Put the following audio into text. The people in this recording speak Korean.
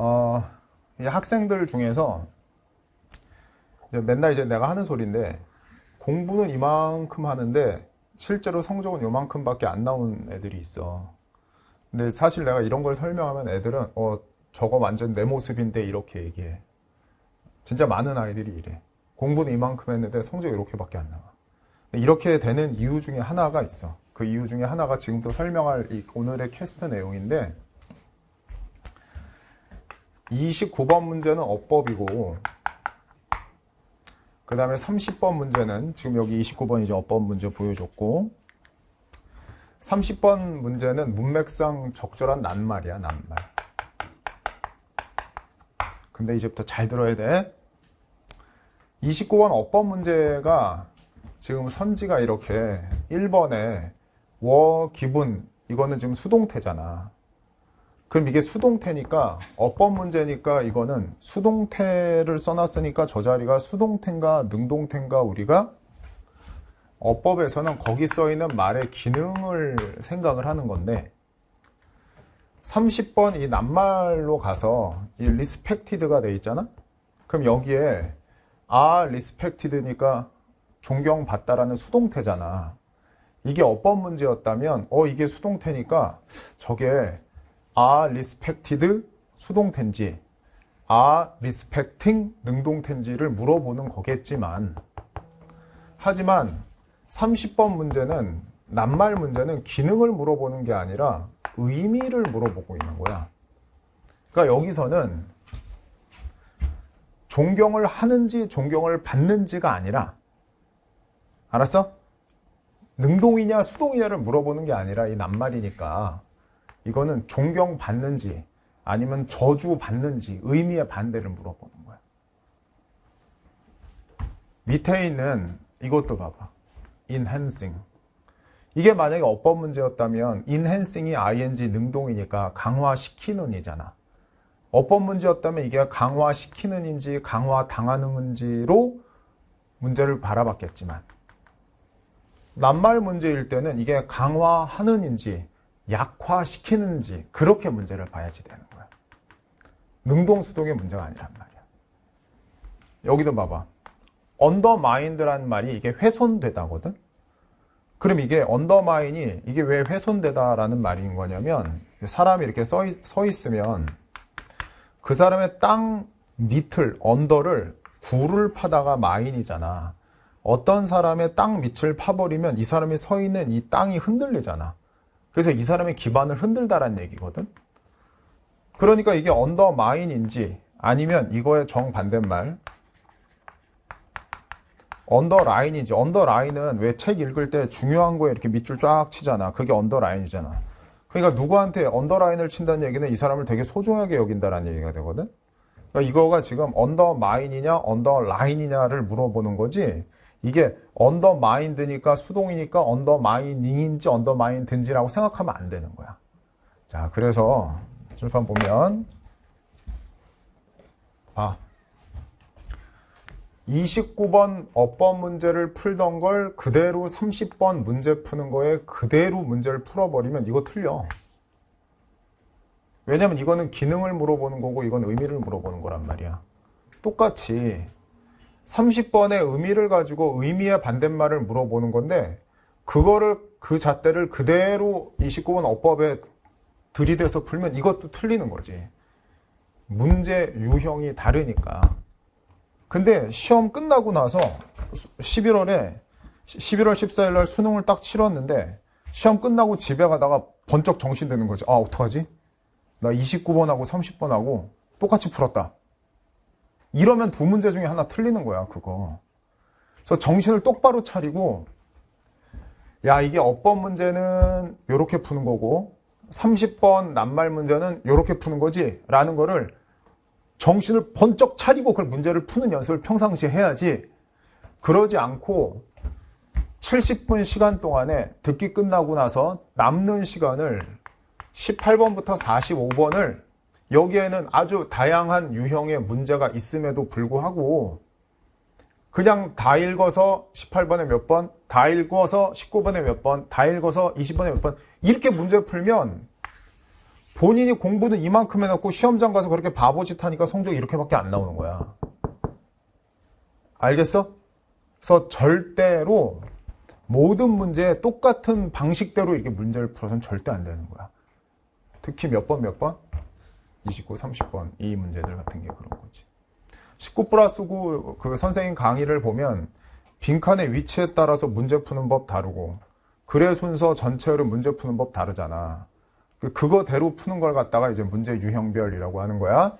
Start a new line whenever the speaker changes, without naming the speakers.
어, 이 학생들 중에서 이제 맨날 이제 내가 하는 소리인데 공부는 이만큼 하는데 실제로 성적은 요만큼밖에 안 나온 애들이 있어. 근데 사실 내가 이런 걸 설명하면 애들은 어 저거 완전 내 모습인데 이렇게 얘기해. 진짜 많은 아이들이 이래. 공부는 이만큼 했는데 성적이 이렇게밖에 안 나와. 이렇게 되는 이유 중에 하나가 있어. 그 이유 중에 하나가 지금도 설명할 이 오늘의 캐스트 내용인데 29번 문제는 어법이고 그 다음에 30번 문제는 지금 여기 29번이죠. 어법 문제 보여줬고 30번 문제는 문맥상 적절한 낱말이야. 낱말. 근데 이제부터 잘 들어야 돼. 29번 어법 문제가 지금 선지가 이렇게 1번에 워, 기분 이거는 지금 수동태잖아. 그럼 이게 수동태니까 어법 문제니까 이거는 수동태를 써놨으니까 저 자리가 수동태인가 능동태인가 우리가 어법에서는 거기 써 있는 말의 기능을 생각을 하는 건데 30번 이 낱말로 가서 이 리스펙티드가 돼 있잖아. 그럼 여기에 아 리스펙티드니까 존경받다라는 수동태잖아. 이게 어법 문제였다면 어 이게 수동태니까 저게 아 리스펙티드 수동태인지 아 리스펙팅 능동태인지를 물어보는 거겠지만 하지만 30번 문제는 낱말 문제는 기능을 물어보는 게 아니라 의미를 물어보고 있는 거야. 그러니까 여기서는 존경을 하는지 존경을 받는지가 아니라 알았어? 능동이냐 수동이냐를 물어보는 게 아니라 이 낱말이니까 이거는 존경받는지 아니면 저주받는지 의미의 반대를 물어보는 거야. 밑에 있는 이것도 봐봐. enhancing. 이게 만약에 어법 문제였다면 enhancing이 ing 능동이니까 강화시키는 이잖아. 어법 문제였다면 이게 강화시키는인지 강화당하는지로 문제를 바라봤겠지만 낱말 문제일 때는 이게 강화하는인지 약화시키는지 그렇게 문제를 봐야지 되는 거야. 능동수동의 문제가 아니란 말이야. 여기도 봐봐. 언더마인드란 말이 이게 훼손되다거든. 그럼 이게 언더마인이 이게 왜 훼손되다라는 말인 거냐면 사람이 이렇게 서, 있, 서 있으면 그 사람의 땅 밑을 언더를 굴을 파다가 마인이잖아. 어떤 사람의 땅 밑을 파버리면 이 사람이 서 있는 이 땅이 흔들리잖아. 그래서 이 사람의 기반을 흔들다란 얘기거든. 그러니까 이게 언더마인인지 아니면 이거의 정반대말 언더라인이지. 언더라인은 왜 책 읽을 때 중요한 거에 이렇게 밑줄 쫙 치잖아. 그게 언더라인이잖아. 그러니까 누구한테 언더라인을 친다는 얘기는 이 사람을 되게 소중하게 여긴다라는 얘기가 되거든. 그러니까 이거가 지금 언더마인이냐 언더라인이냐를 물어보는 거지. 이게 언더마인드니까 수동이니까 언더마이닝인지 언더마인드인지라고 생각하면 안 되는 거야. 자, 그래서 줄판 보면 아 29번 어법 문제를 풀던 걸 그대로 30번 문제 푸는 거에 그대로 문제를 풀어버리면 이거 틀려. 왜냐면 이거는 기능을 물어보는 거고 이건 의미를 물어보는 거란 말이야. 똑같이 30번의 의미를 가지고 의미의 반대말을 물어보는 건데 그거를 그 잣대를 그대로 29번 어법에 들이대서 풀면 이것도 틀리는 거지. 문제 유형이 다르니까. 근데 시험 끝나고 나서 11월에 11월 14일 날 수능을 딱 치렀는데 시험 끝나고 집에 가다가 번쩍 정신 드는 거지. 아, 어떡하지? 나 29번하고 30번하고 똑같이 풀었다. 이러면 두 문제 중에 하나 틀리는 거야, 그거. 그래서 정신을 똑바로 차리고 야, 이게 어법 문제는 이렇게 푸는 거고 30번 낱말 문제는 이렇게 푸는 거지 라는 거를 정신을 번쩍 차리고 그걸 문제를 푸는 연습을 평상시에 해야지 그러지 않고 70분 시간 동안에 듣기 끝나고 나서 남는 시간을 18번부터 45번을 여기에는 아주 다양한 유형의 문제가 있음에도 불구하고 그냥 다 읽어서 18번에 몇 번, 다 읽어서 19번에 몇 번, 다 읽어서 20번에 몇 번 이렇게 문제 풀면 본인이 공부는 이만큼 해놓고 시험장 가서 그렇게 바보짓 하니까 성적이 이렇게밖에 안 나오는 거야. 알겠어? 그래서 절대로 모든 문제에 똑같은 방식대로 이렇게 문제를 풀어서는 절대 안 되는 거야. 특히 몇 번, 몇 번? 29, 30번. 이 문제들 같은 게 그런 거지. 19 플러스 9, 그 선생님 강의를 보면 빈칸의 위치에 따라서 문제 푸는 법 다르고, 글의 순서 전체로 문제 푸는 법 다르잖아. 그- 그거대로 푸는 걸 갖다가 이제 문제 유형별이라고 하는 거야.